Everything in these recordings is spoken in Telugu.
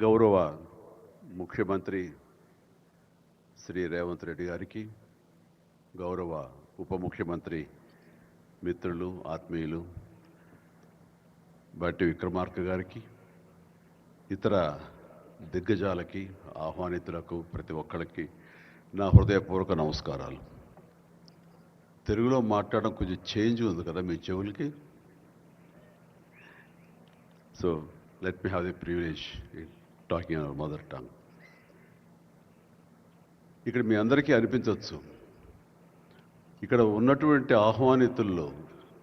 గౌరవ ముఖ్యమంత్రి శ్రీ రేవంత్ రెడ్డి గారికి గౌరవ ఉప ముఖ్యమంత్రి మిత్రులు ఆత్మీయులు బట్టి విక్రమార్క గారికి ఇతర దిగ్గజాలకి ఆహ్వానితులకు ప్రతి ఒక్కరికి నా హృదయపూర్వక నమస్కారాలు. తెలుగులో మాట్లాడడం కొంచెం చేంజ్ ఉంది కదా మీ చెవులకి? So let me have the privilege talking our mother tongue. ఇక్కడ మీ అందరికీ అనిపించవచ్చు. ఇక్కడ ఉన్నటువంటి ఆహ్వానితుల్లో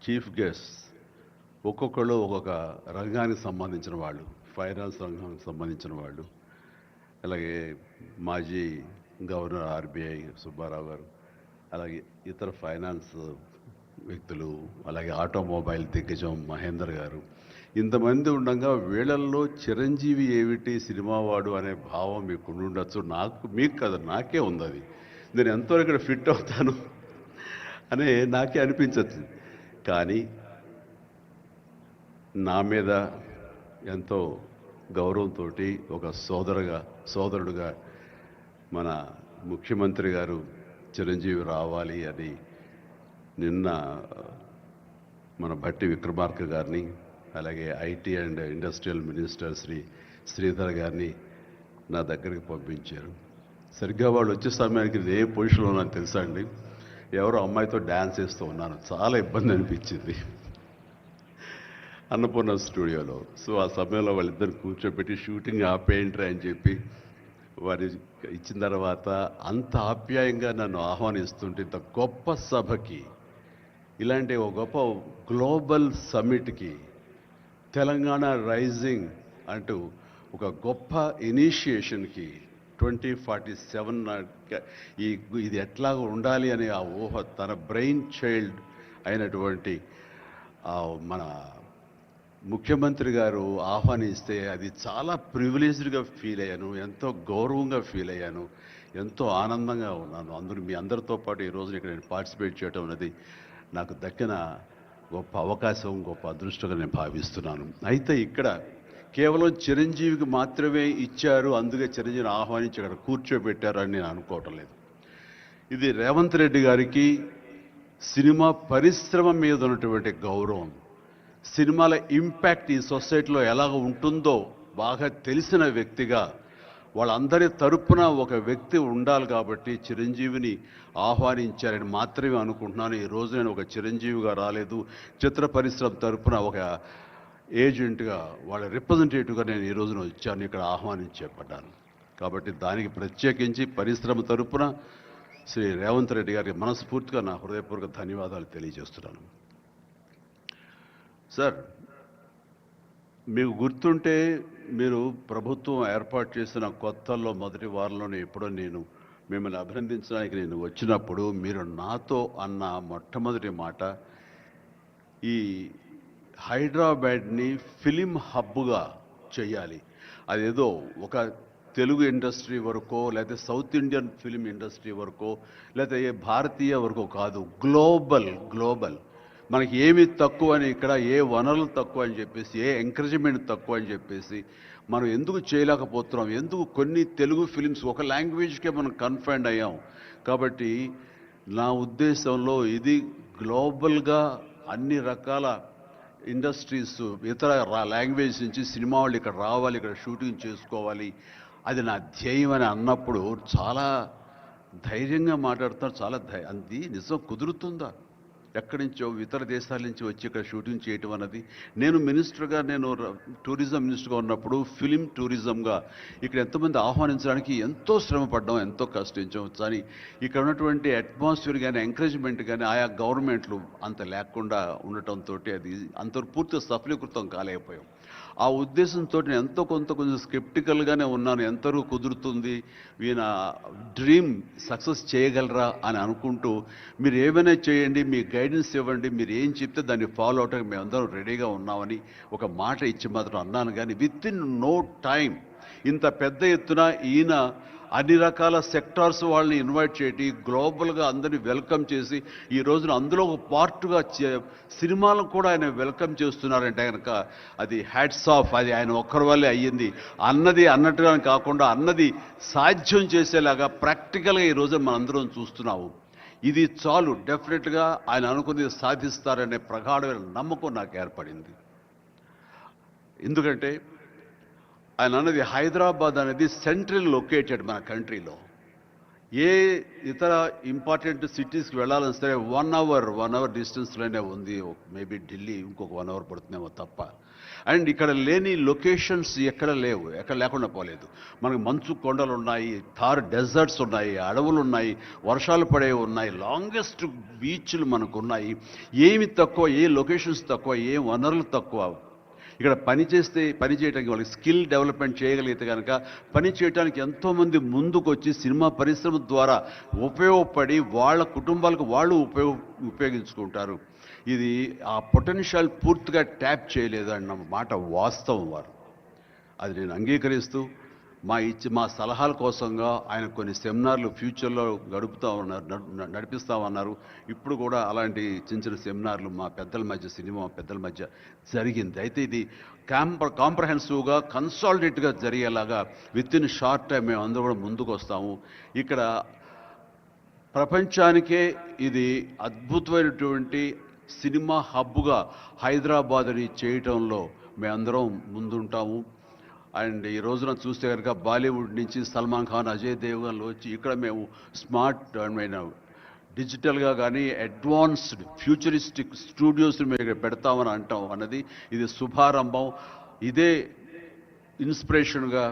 చీఫ్ గెస్ట్ ఒక్కొక్కళ్ళు ఒక్కొక్క రంగానికి సంబంధించిన వాళ్ళు ఫైనాన్స్ రంగానికి సంబంధించిన వాళ్ళు అలాగే మాజీ గవర్నర్ ఆర్బీఐ సుబ్బారావు గారు అలాగే ఇతర ఫైనాన్స్ వ్యక్తులు అలాగే ఆటోమొబైల్ దిగ్గజం మహేందర్ గారు ఇంతమంది ఉండగా వీళ్ళల్లో చిరంజీవి ఏమిటి సినిమా వాడు అనే భావం మీకు ఉండొచ్చు నాకు మీకు కదా నాకే ఉంది అది నేను ఎంతో ఇక్కడ ఫిట్ అవుతాను అనే నాకే అనిపించచ్చు. కానీ నా మీద ఎంతో గౌరవంతో ఒక సోదరుగా సోదరుడుగా మన ముఖ్యమంత్రి గారు చిరంజీవి రావాలి అని నిన్న మన భట్టి విక్రమార్క గారిని అలాగే IT and industrial minister Shri Sridhar గారిని నా దగ్గరికి పంపించారు. సరిగ్గా వాళ్ళు వచ్చే సమయానికి నేను ఏ పొజిషన్లో నాకు తెలుసా అండి? ఎవరో అమ్మాయితో డ్యాన్స్ చేస్తూ ఉన్నాను. చాలా ఇబ్బంది అనిపించింది. అన్నపూర్ణ స్టూడియోలో. సో ఆ సమయంలో వాళ్ళిద్దరు కూర్చోబెట్టి షూటింగ్ ఆపేయండి అని చెప్పి వారి ఇచ్చిన తర్వాత అంత ఆప్యాయంగా నన్ను ఆహ్వానిస్తుంటే ఇంత గొప్ప సభకి ఇలాంటి ఒక గొప్ప గ్లోబల్ సమ్మిట్కి తెలంగాణ రైజింగ్ అంటూ ఒక గొప్ప ఇనిషియేషన్కి ట్వంటీ ఫార్టీ సెవెన్ ఈ ఇది ఎట్లా ఉండాలి అనే ఆ ఊహ తన బ్రెయిన్ చైల్డ్ అయినటువంటి మన ముఖ్యమంత్రి గారు ఆహ్వానిస్తే అది చాలా ప్రివిలేజ్డ్గా ఫీల్ అయ్యాను ఎంతో గౌరవంగా ఫీల్ అయ్యాను ఎంతో ఆనందంగా ఉన్నాను. అందరూ మీ అందరితో పాటు ఈ ఇక్కడ నేను పార్టిసిపేట్ చేయడం అనేది నాకు దక్కిన గొప్ప అవకాశం గొప్ప అదృష్టంగా నేను భావిస్తున్నాను. అయితే ఇక్కడ కేవలం చిరంజీవికి మాత్రమే ఇచ్చారు అందుకే చిరంజీవిని ఆహ్వానించి అక్కడ కూర్చోబెట్టారు అని నేను అనుకోవటం లేదు. ఇది రేవంత్ రెడ్డి గారికి సినిమా పరిశ్రమ మీద ఉన్నటువంటి గౌరవం. సినిమాల ఇంపాక్ట్ ఈ సొసైటీలో ఎలాగ ఉంటుందో బాగా తెలిసిన వ్యక్తిగా వాళ్ళందరి తరపున ఒక వ్యక్తి ఉండాలి కాబట్టి చిరంజీవిని ఆహ్వానించారని మాత్రమే అనుకుంటున్నాను. ఈ రోజు నేను ఒక చిరంజీవిగా రాలేదు. చిత్ర పరిశ్రమ తరపున ఒక ఏజెంట్గా వాళ్ళ రిప్రజెంటేటివ్గా నేను ఈ రోజున వచ్చాను. ఇక్కడ ఆహ్వానించబడ్డాను కాబట్టి దానికి ప్రత్యేకించి పరిశ్రమ తరపున శ్రీ రేవంత్ రెడ్డి గారికి మనస్ఫూర్తిగా నా హృదయపూర్వక ధన్యవాదాలు తెలియజేస్తున్నాను. సార్ మీకు గుర్తుంటే మీరు ప్రభుత్వం ఏర్పాటు చేసిన కొత్తల్లో మొదటి వారంలోనే ఎప్పుడో నేను మిమ్మల్ని అభినందించడానికి నేను వచ్చినప్పుడు మీరు నాతో అన్న మొట్టమొదటి మాట ఈ హైదరాబాద్ని ఫిలిం హబ్గా చేయాలి. అదేదో ఒక తెలుగు ఇండస్ట్రీ వరకో లేకపోతే సౌత్ ఇండియన్ ఫిలిం ఇండస్ట్రీ వరకో లేకపోతే ఏ భారతీయ వరకో కాదు గ్లోబల్ గ్లోబల్. మనకి ఏమి తక్కువ అని ఇక్కడ ఏ వనరులు తక్కువ అని చెప్పేసి ఏ ఎంకరేజ్మెంట్ తక్కువ అని చెప్పేసి మనం ఎందుకు చేయలేకపోతున్నాం? ఎందుకు కొన్ని తెలుగు ఫిలిమ్స్ ఒక లాంగ్వేజ్కే మనం కన్ఫైండ్ అయ్యాం? కాబట్టి నా ఉద్దేశంలో ఇది గ్లోబల్గా అన్ని రకాల ఇండస్ట్రీస్ ఇతర లాంగ్వేజ్ నుంచి సినిమా వాళ్ళు ఇక్కడ రావాలి ఇక్కడ షూటింగ్ చేసుకోవాలి. అది నా ధ్యేయం అని అన్నప్పుడు చాలా ధైర్యంగా మాట్లాడుతున్నారు. చాలా ధై అది నిజం కుదురుతుందా? ఎక్కడి నుంచో ఇతర దేశాల నుంచి వచ్చి ఇక్కడ షూటింగ్ చేయటం అన్నది. నేను మినిస్టర్గా నేను టూరిజం మినిస్టర్గా ఉన్నప్పుడు ఫిలిం టూరిజంగా ఇక్కడ ఎంతమంది ఆహ్వానించడానికి ఎంతో శ్రమ పడ్డాం ఎంతో కష్టించాం. కానీ ఇక్కడ ఉన్నటువంటి అట్మాస్ఫియర్ కానీ ఎంకరేజ్మెంట్ కానీ ఆయా గవర్నమెంట్లు అంత లేకుండా ఉండటంతో అది అంత పూర్తి సఫలీకృతం కాలేకపోయాం. ఆ ఉద్దేశంతో నేను ఎంతో కొంత కొంచెం స్కెప్టికల్గానే ఉన్నాను. ఎంతవరకు కుదురుతుంది? ఈయన డ్రీమ్ సక్సెస్ చేయగలరా అని అనుకుంటూ మీరు ఏమైనా చేయండి మీ గైడెన్స్ ఇవ్వండి మీరు ఏం చెప్తే దాన్ని ఫాలో అవటానికి మేమందరం రెడీగా ఉన్నామని ఒక మాట ఇచ్చి మాత్రం అన్నాను. కానీ విత్ ఇన్ నో టైం ఇంత పెద్ద ఎత్తున ఈయన అన్ని రకాల సెక్టార్స్ వాళ్ళని ఇన్వైట్ చేయటి గ్లోబల్గా అందరిని వెల్కమ్ చేసి ఈ రోజున అందులో ఒక పార్ట్గా సినిమాలను కూడా ఆయన వెల్కమ్ చేస్తున్నారంటే కనుక అది హ్యాట్స్ ఆఫ్ అది ఆయన ఒక్కరి వల్లే అయ్యింది. అన్నది అన్నట్టుగా కాకుండా అన్నది సాధ్యం చేసేలాగా ప్రాక్టికల్గా ఈ రోజు మనందరం చూస్తున్నాము. ఇది చాలు డెఫినెట్గా ఆయన అనుకున్నది సాధిస్తారనే ప్రగాఢమైన నమ్మకం నాకు ఏర్పడింది. ఎందుకంటే ఆయన అన్నది హైదరాబాద్ అనేది సెంట్రల్ లొకేటెడ్ మన కంట్రీలో. ఏ ఇతర ఇంపార్టెంట్ సిటీస్కి వెళ్ళాలని సరే వన్ అవర్ వన్ అవర్ డిస్టెన్స్లోనే ఉంది. మేబీ ఢిల్లీ ఇంకొక వన్ అవర్ పడుతుందేమో తప్ప. అండ్ ఇక్కడ లేని లొకేషన్స్ ఎక్కడ లేవు. ఎక్కడ లేకుండా పోలేదు. మనకి మంచు కొండలు ఉన్నాయి థార్ డెజర్ట్స్ ఉన్నాయి అడవులు ఉన్నాయి వర్షాలు పడేవి ఉన్నాయి లాంగెస్ట్ బీచ్లు మనకు ఉన్నాయి. ఏమి తక్కువ ఏ లొకేషన్స్ తక్కువ ఏ వనరులు తక్కువ. ఇక్కడ పని చేస్తే పని చేయడానికి వాళ్ళకి స్కిల్ డెవలప్మెంట్ చేయగలిగితే కనుక పని చేయడానికి ఎంతోమంది ముందుకు వచ్చి సినిమా పరిశ్రమ ద్వారా ఉపయోగపడి వాళ్ళ కుటుంబాలకు వాళ్ళు ఉపయోగ ఉపయోగించుకుంటారు. ఇది ఆ పొటెన్షియల్ పూర్తిగా ట్యాప్ చేయలేదు అన్న మాట వాస్తవం వారు. అది నేను అంగీకరిస్తూ మా ఇచ్చి మా సలహాల కోసంగా ఆయన కొన్ని సెమినార్లు ఫ్యూచర్లో గడుపుతా ఉన్నారు నడు- నడిపిస్తామన్నారు ఇప్పుడు కూడా అలాంటి చిన్న చిన్న సెమినార్లు మా పెద్దల మధ్య సినిమా పెద్దల మధ్య జరిగింది. అయితే ఇది కాంప కాంప్రహెన్సివ్గా కన్సాలిడేట్గా జరిగేలాగా విత్ ఇన్ షార్ట్ టైం మేము అందరూ కూడా ముందుకు వస్తాము. ఇక్కడ ప్రపంచానికే ఇది అద్భుతమైనటువంటి సినిమా హబ్గా హైదరాబాద్ని చేయటంలో మేమందరం ముందుంటాము. అండ్ ఈ రోజున చూస్తే కనుక బాలీవుడ్ నుంచి సల్మాన్ ఖాన్ అజయ్ దేవగన్లు వచ్చి ఇక్కడ మేము స్మార్ట్ అయిన డిజిటల్గా కానీ అడ్వాన్స్డ్ ఫ్యూచరిస్టిక్ స్టూడియోస్ని మేము ఇక్కడ పెడతామని అంటాం అన్నది ఇది శుభారంభం. ఇదే ఇన్స్పిరేషన్గా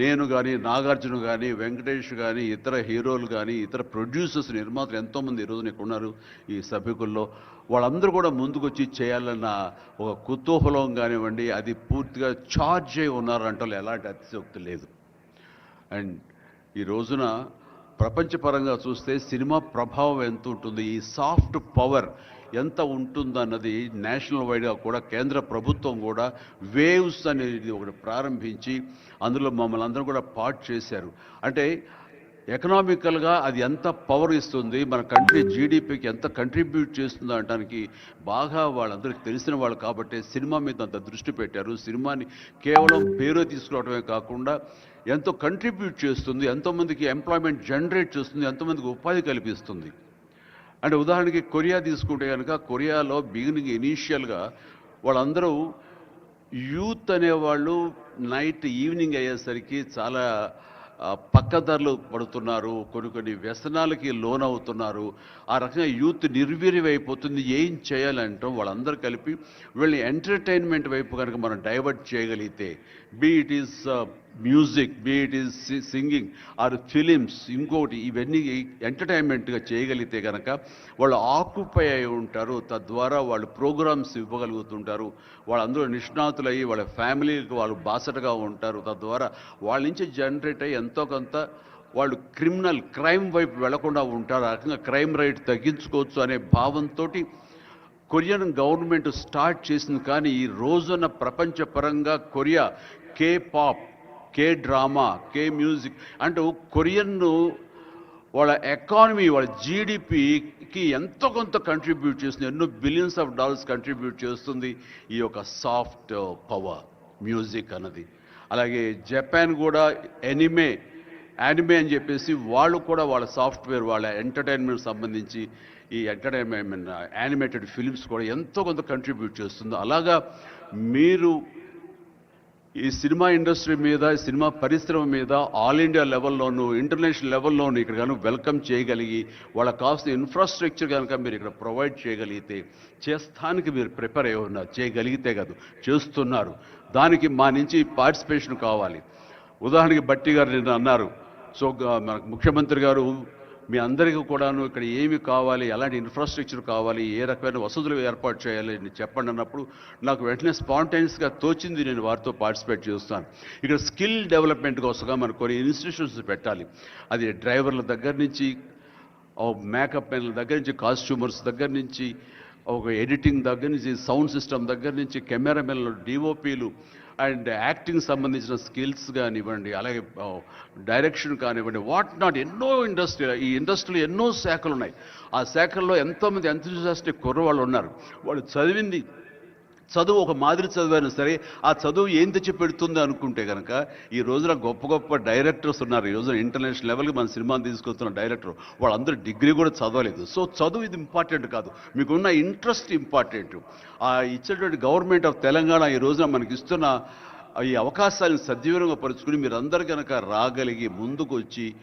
నేను కానీ నాగార్జున కానీ వెంకటేష్ కానీ ఇతర హీరోలు కానీ ఇతర ప్రొడ్యూసర్స్ నిర్మాతలు ఎంతోమంది ఈరోజు నీకు ఉన్నారు ఈ సభ్యుల్లో వాళ్ళందరూ కూడా ముందుకొచ్చి చేయాలన్న ఒక కుతూహలం కానివ్వండి అది పూర్తిగా ఛార్జ్ అయి ఉన్నారంటే ఎలాంటి అతిశక్తి లేదు. అండ్ ఈ రోజున ప్రపంచపరంగా చూస్తే సినిమా ప్రభావం ఎంత ఉంటుంది? ఈ సాఫ్ట్ పవర్ ఎంత ఉంటుందన్నది నేషనల్ వైడ్గా కూడా కేంద్ర ప్రభుత్వం కూడా వేవ్స్ అనేది ఒకటి ప్రారంభించి అందులో మమ్మల్ని అందరూ కూడా పార్ట్ చేశారు. అంటే ఎకనామికల్గా అది ఎంత పవర్ ఇస్తుంది మన కంట్రీ జీడిపికి ఎంత కంట్రిబ్యూట్ చేస్తుందో అనడానికి బాగా వాళ్ళందరికీ తెలిసిన వాళ్ళు కాబట్టి సినిమా మీద అంత దృష్టి పెట్టారు. సినిమాని కేవలం పేరు తీసుకురావడమే కాకుండా ఎంతో కంట్రిబ్యూట్ చేస్తుంది ఎంతోమందికి ఎంప్లాయ్మెంట్ జనరేట్ చేస్తుంది ఎంతోమందికి ఉపాధి కల్పిస్తుంది. అంటే ఉదాహరణకి కొరియా తీసుకుంటే కనుక కొరియాలో బిగినింగ్ ఇనీషియల్గా వాళ్ళందరూ యూత్ అనేవాళ్ళు నైట్ ఈవినింగ్ అయ్యేసరికి చాలా పక్కదారులు పడుతున్నారు కొన్ని కొన్ని వ్యసనాలకి లోనవుతున్నారు. ఆ రకంగా యూత్ నిర్వీర్యమైపోతుంది. ఏం చేయాలంటాం వాళ్ళందరూ కలిపి వీళ్ళని ఎంటర్టైన్మెంట్ వైపు కనుక మనం డైవర్ట్ చేయగలిగితే be it is music beat is singing or films ఇంకోటి ఇవన్నీ ఎంటర్టైన్మెంట్గా చేయగలిగితే కనుక వాళ్ళు ఆక్యుపై అయి ఉంటారు తద్వారా వాళ్ళు ప్రోగ్రామ్స్ ఇవ్వగలుగుతుంటారు. వాళ్ళందరూ నిష్ణాతులయ్యి వాళ్ళ ఫ్యామిలీకి వాళ్ళు బాసటగా ఉంటారు. తద్వారా వాళ్ళ నుంచి జనరేట్ అయ్యి ఎంతో కొంత వాళ్ళు క్రిమినల్ క్రైమ్ వైపు వెళ్ళకుండా ఉంటారు. ఆ రకంగా క్రైమ్ రేట్ తగ్గించుకోవచ్చు అనే భావంతో కొరియన్ గవర్నమెంట్ స్టార్ట్ చేసింది. కానీ ఈ రోజున ప్రపంచపరంగా Korea K pop K drama K music అంటూ కొరియన్ను వాళ్ళ ఎకానమీ వాళ్ళ జీడిపికి ఎంతో కొంత కంట్రిబ్యూట్ చేస్తుంది ఎన్నో బిలియన్స్ ఆఫ్ డాలర్స్ కంట్రిబ్యూట్ చేస్తుంది ఈ యొక్క సాఫ్ట్ పవర్ మ్యూజిక్ అన్నది. అలాగే జపాన్ కూడా ఎనిమే యానిమే అని చెప్పేసి వాళ్ళు కూడా వాళ్ళ సాఫ్ట్వేర్ వాళ్ళ ఎంటర్టైన్మెంట్ సంబంధించి ఈ ఎంటర్టైన్మెంట్ యానిమేటెడ్ ఫిలిమ్స్ కూడా ఎంతో కొంత కంట్రిబ్యూట్ చేస్తుంది. అలాగా మీరు ఈ సినిమా ఇండస్ట్రీ మీద ఈ సినిమా పరిశ్రమ మీద ఆల్ ఇండియా లెవెల్లోనూ ఇంటర్నేషనల్ లెవెల్లోనూ ఇక్కడ కనుక వెల్కమ్ చేయగలిగి వాళ్ళకి కావాల్సిన ఇన్ఫ్రాస్ట్రక్చర్ కనుక మీరు ఇక్కడ ప్రొవైడ్ చేయగలిగితే చేస్తానికి మీరు ప్రిపేర్ అయి ఉన్నారు చేయగలిగితే కాదు చేస్తున్నారు. దానికి మా నుంచి పార్టిసిపేషన్ కావాలి. ఉదాహరణకి బట్టి గారు నిన్న అన్నారు సో ముఖ్యమంత్రి గారు మీ అందరికీ కూడాను ఇక్కడ ఏమి కావాలి ఎలాంటి ఇన్ఫ్రాస్ట్రక్చర్ కావాలి ఏ రకమైన వసతులు ఏర్పాటు చేయాలి అని చెప్పండి అన్నప్పుడు నాకు వెంటనే స్పాంటైన్స్గా తోచింది నేను వారితో పార్టిసిపేట్ చేస్తాను. ఇక్కడ స్కిల్ డెవలప్మెంట్ కోసంగా మనం కొన్ని ఇన్స్టిట్యూషన్స్ పెట్టాలి. అది డ్రైవర్ల దగ్గర నుంచి మేకప్ మెన్ల దగ్గర నుంచి కాస్ట్యూమర్స్ దగ్గర నుంచి ఒక ఎడిటింగ్ దగ్గర నుంచి సౌండ్ సిస్టమ్ దగ్గర నుంచి కెమెరామెన్లు డిఓపీలు అండ్ యాక్టింగ్ సంబంధించిన స్కిల్స్ కానివ్వండి అలాగే డైరెక్షన్ కానివ్వండి వాట్ నాట్ ఎన్నో ఇండస్ట్రీ ఈ ఇండస్ట్రీలో ఎన్నో శాఖలు ఉన్నాయి ఆ శాఖల్లో ఎంతోమంది ఎంతజాస్టిక్ కుర్రవాళ్ళు ఉన్నారు. వాళ్ళు చదివింది చదువు ఒక మాదిరి చదివైనా సరే ఆ చదువు ఏం తెచ్చి పెడుతుంది అనుకుంటే కనుక ఈ రోజున గొప్ప గొప్ప డైరెక్టర్స్ ఉన్నారు. ఈ రోజున ఇంటర్నేషనల్ లెవెల్కి మన సినిమాని తీసుకొస్తున్న డైరెక్టర్ వాళ్ళందరూ డిగ్రీ కూడా చదవలేదు. సో చదువు ఇది ఇంపార్టెంట్ కాదు. మీకున్న ఇంట్రెస్ట్ ఇంపార్టెంట్. ఆ ఇచ్చేటువంటి గవర్నమెంట్ ఆఫ్ తెలంగాణ ఈ రోజున మనకి ఇస్తున్న ఈ అవకాశాలను సద్వినియోగపరుచుకుని మీరందరూ కనుక రాగలిగి ముందుకు వచ్చి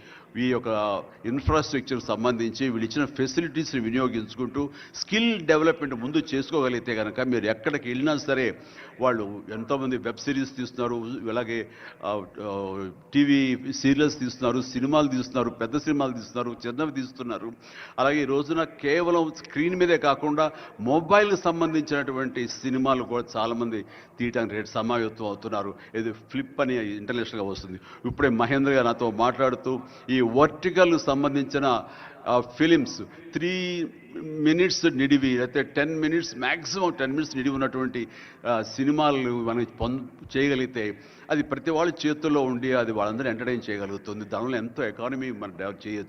ఈ యొక్క ఇన్ఫ్రాస్ట్రక్చర్ సంబంధించి వీళ్ళు ఇచ్చిన ఫెసిలిటీస్ని వినియోగించుకుంటూ స్కిల్ డెవలప్మెంట్ ముందు చేసుకోగలిగితే కనుక మీరు ఎక్కడికి వెళ్ళినా సరే వాళ్ళు ఎంతోమంది వెబ్ సిరీస్ తీస్తున్నారు ఇలాగే టీవీ సీరియల్స్ తీస్తున్నారు సినిమాలు తీస్తున్నారు పెద్ద సినిమాలు తీస్తున్నారు చిన్నవి తీస్తున్నారు. అలాగే ఈ రోజున కేవలం స్క్రీన్ మీదే కాకుండా మొబైల్కి సంబంధించినటువంటి సినిమాలు కూడా చాలామంది తీయటానికి రేటు సమాయత్తం అవుతున్నారు. ఇది ఫ్లిప్ అని ఇంటర్నేషనల్గా వస్తుంది. ఇప్పుడే మహేంద్ర గారు నాతో మాట్లాడుతూ ఈ వర్టికల్ సంబంధించిన ఫిలిమ్స్. త్రీ మినిట్స్ నిడివి అయితే ten minutes maximum ten minutes నిడివి ఉన్నటువంటి సినిమాలు మనం పొంద చేయగలిగితే అది ప్రతి వాళ్ళ చేతుల్లో ఉండి అది వాళ్ళందరూ ఎంటర్టైన్ చేయగలుగుతుంది. దానివల్ల ఎంతో ఎకానమీ మనం డెవలప్ చేయొచ్చు.